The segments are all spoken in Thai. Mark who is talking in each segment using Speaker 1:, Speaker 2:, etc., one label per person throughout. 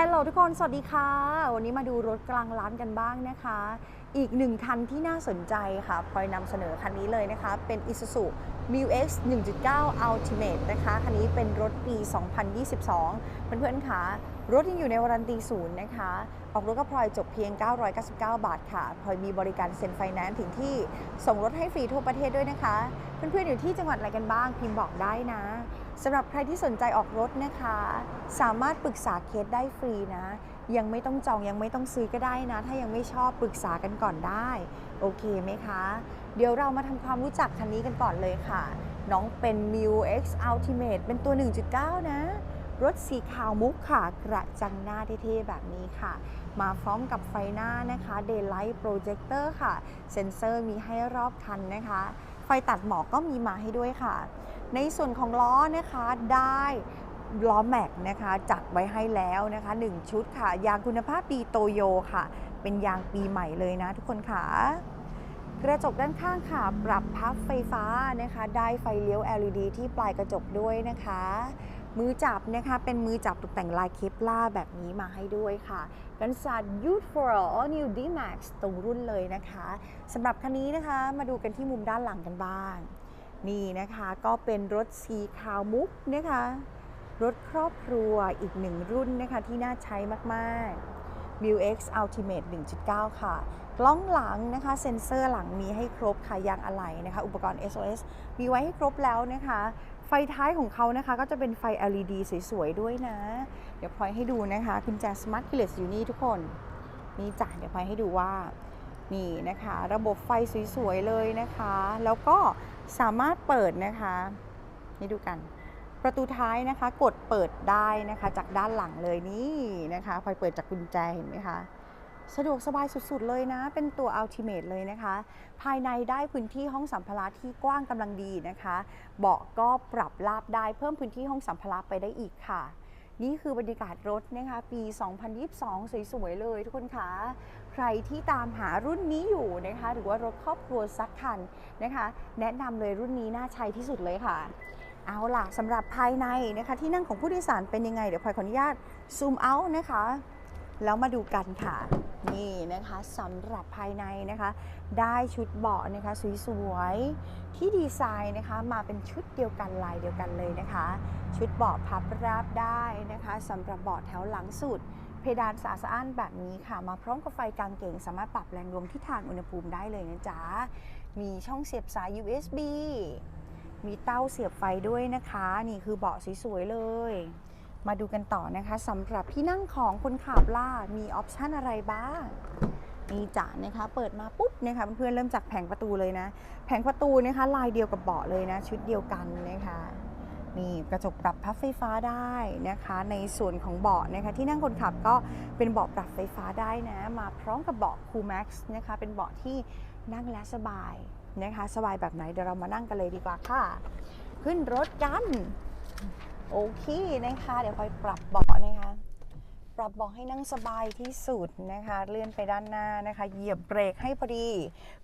Speaker 1: ฮลโหลทุกคน สวัสดีค่ะ วันนี้มาดูรถกลางร้านกันบ้างนะคะ อีกหนึ่งคันที่น่าสนใจค่ะพลอยนำเสนอคันนี้เลยนะคะ เป็น Isuzu Mu X 1.9 Ultimate นะคะ คันนี้เป็นรถปี 2022 เพื่อนๆค่ะ รถยังอยู่ในวารันตีศูนย์นะคะ ออกรถก็พลอยจบเพียง 999 บาทค่ะ พลอยมีบริการเซ็นไฟแนนซ์ถึงที่ ส่งรถให้ฟรีทั่วประเทศด้วยนะคะ เพื่อนๆอยู่ที่จังหวัดอะไรกันบ้าง พิมพ์บอกได้นะ สำหรับใครที่สนใจออกรถนะคะ สามารถปรึกษาเคสได้ฟรีนะ ยังไม่ต้องจองยังไม่ต้องซื้อก็ได้นะ ถ้ายังไม่ชอบปรึกษากันก่อนได้ โอเคไหมคะ เดี๋ยวเรามาทำความรู้จักคันนี้กันก่อนเลยค่ะ น้องเป็น m i u X Ultimate เป็นตัว 1.9 นะ รถสีขาวมุกค่ะ กระจังหน้าเท่ๆแบบนี้ค่ะ มาพร้อมกับไฟหน้านะคะ Daylight Projector ค่ะ เซ็นเซอร์มีให้รอบคันนะคะ ไฟตัดหมอกก็มีมาให้ด้วยค่ะ ในส่วนของล้อนะคะได้ล้อแม็กนะคะจัดไว้ให้แล้วนะคะ 1 ชุดค่ะ ยางคุณภาพดีโตโยค่ะ เป็นยางปีใหม่เลยนะทุกคนค่ะ กระจกด้านข้างค่ะ ปรับพับไฟฟ้านะคะ ได้ไฟเลี้ยว LED ที่ปลายกระจกด้วยนะคะ มือจับนะคะเป็นมือจับตกแต่งลายเคปล่าแบบนี้มาให้ด้วยค่ะกันศาสตร์ Youth for All New D-Max ตรงรุ่นเลยนะคะสำหรับคันนี้นะคะมาดูกันที่มุมด้านหลังกันบ้าง นี่นะคะก็เป็นรถสีขาวมุกนะคะ รถครอบครัวอีกหนึ่งรุ่นนะคะที่น่าใช้มากๆ m i u X Ultimate 1.9 ค่ะ กล้องหลังนะคะ เซ็นเซอร์หลังมีให้ครบค่ะยางอะไหล่นะคะ อุปกรณ์ SOS มีไว้ให้ครบแล้วนะคะ ไฟท้ายของเขานะคะ ก็จะเป็นไฟ LED สวยๆ ด้วยนะ เดี๋ยวพลอยให้ดูนะคะกุญแจ Smart Keyless อยู่นี่ทุกคน นี่จ้ะเดี๋ยวพลอยให้ดูว่า นี่นะคะ ระบบไฟสวยๆเลยนะคะ แล้วก็สามารถเปิดนะคะนี่ดูกันประตูท้ายนะคะกดเปิดได้นะคะจากด้านหลังเลยนี่นะคะพลอยเปิดจากกุญแจเห็นไหมคะสะดวกสบายสุดๆเลยนะ เป็นตัว Ultimate เลยนะคะ ภายในได้พื้นที่ห้องสัมภาระที่กว้างกำลังดีนะคะ เบาะก็ปรับลาบได้เพิ่มพื้นที่ห้องสัมภาระไปได้อีกค่ะ นี่คือบรรยากาศรถนะคะปี 2022 สวยๆ เลยทุกคนคะใครที่ตามหารุ่นนี้อยู่นะคะหรือว่ารถครอบครัวสักคันนะคะ แนะนำเลยรุ่นนี้น่าใช้ที่สุดเลยค่ะ เอาล่ะสำหรับภายในนะคะที่นั่งของผู้โดยสารเป็นยังไง เดี๋ยวพลอยขออนุญาตซูมเอานะคะ แล้วมาดูกันค่ะ นี่นะคะสำหรับภายในนะคะ ได้ชุดเบาะนะคะสวยๆที่ดีไซน์นะคะมาเป็นชุดเดียวกันลายเดียวกันเลยนะคะ ชุดเบาะพับราบได้นะคะสำหรับเบาะแถวหลังสุด เพดานสาสะอ้านแบบนี้ค่ะ มาพร้อมกับไฟกลางเก่ง สามารถปรับแรงลมที่ทางอุณหภูมิได้เลยนะจ๊ะมีช่องเสียบสาย USB มีเต้าเสียบไฟด้วยนะคะ นี่คือเบาะสวยๆเลย มาดูกันต่อนะคะสำหรับที่นั่งของคนขับล่ามีออปชันอะไรบ้างนี่จ้ะนะคะ เปิดมาปุ๊บนะคะเพื่อนๆเริ่มจากแผงประตูเลยนะ แผงประตูนะคะ ลายเดียวกับเบาะเลยนะ ชุดเดียวกันนะคะนี่กระจกปรับพับไฟฟ้าได้นะคะ ในส่วนของเบาะนะคะ ที่นั่งคนขับก็เป็นเบาะปรับไฟฟ้าได้นะ มาพร้อมกับเบาะ Cool Max นะคะ เป็นเบาะที่นั่งและสบายนะคะ สบายแบบไหนเดี๋ยวเรามานั่งกันเลยดีกว่าค่ะ ขึ้นรถกัน โอเคนะคะ เดี๋ยวคอยปรับเบาะนะคะ ปรับเบาะให้นั่งสบายที่สุดนะคะ เลื่อนไปด้านหน้านะคะ เหยียบเบรกให้พอดี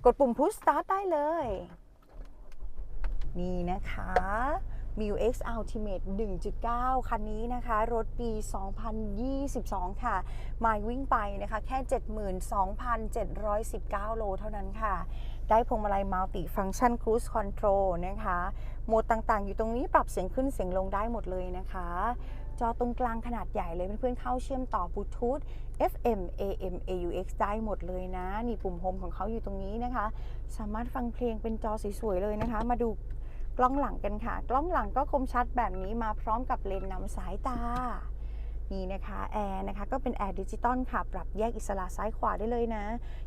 Speaker 1: กดปุ่ม push start ได้เลย นี่นะคะ m i u X Ultimate 1.9 คันนี้นะคะ รถปี 2022 ค่ะ มาวิ่งไปนะคะ แค่ 72,719 โลเท่านั้นค่ะ ได้พวงมาลัย Multi Function Cruise Control นะคะ โหมดต่างๆ อยู่ตรงนี้ปรับเสียงขึ้นเสียงลงได้หมดเลยนะคะจอตรงกลางขนาดใหญ่เลยเพื่อนๆเข้าเชื่อมต่อบลูทูธ FM AM AUX ได้หมดเลยนะ นี่ปุ่มโฮมของเขาอยู่ตรงนี้นะคะ สามารถฟังเพลงเป็นจอสวยๆเลยนะคะ มาดู กล้องหลังกันค่ะ กล้องหลังก็คมชัดแบบนี้มาพร้อมกับเลนส์นำสายตานี่นะคะแอร์นะคะก็เป็นแอร์ดิจิตอลค่ะ ปรับแยกอิสระซ้ายขวาได้เลยนะ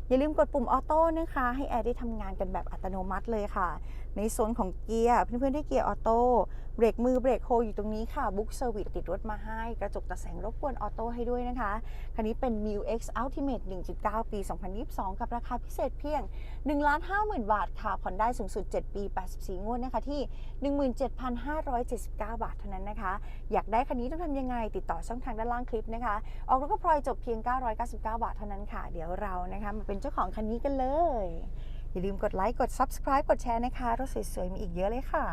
Speaker 1: อย่าลืมกดปุ่มออโต้นะคะ ให้แอร์ได้ทำงานกันแบบอัตโนมัติเลยค่ะ ในโซนของเกียร์เพื่อนๆได้เกียร์ออโต้เบรกมือเบรกโฮอยู่ตรงนี้ค่ะบุ๊กเซอร์วิสติดรถมาให้ กระจกตัดแสงรบกวนออโต้ให้ด้วยนะคะ คันนี้เป็น m i u X Ultimate 1.9 ปี 2022 กับราคาพิเศษเพียง 1,50,000 บาทค่ะ ผ่อนได้สูงสุด 7 ปี 84 งวดนะคะ ที่ 17,579 บาทเท่านั้นนะคะ อยากได้คันนี้ต้องทำยังไง ติดต่อช่องทางด้านล่างคลิปนะคะ ออกรถก็พลอยจบเพียง 999 บาทเท่านั้นค่ะ เดี๋ยวเรานะคะมาเป็นเจ้าของคันนี้กันเลย อย่าลืมกดไลค์กด Subscribe กดแชร์นะคะรถสวยๆมีอีกเยอะเลยค่ะ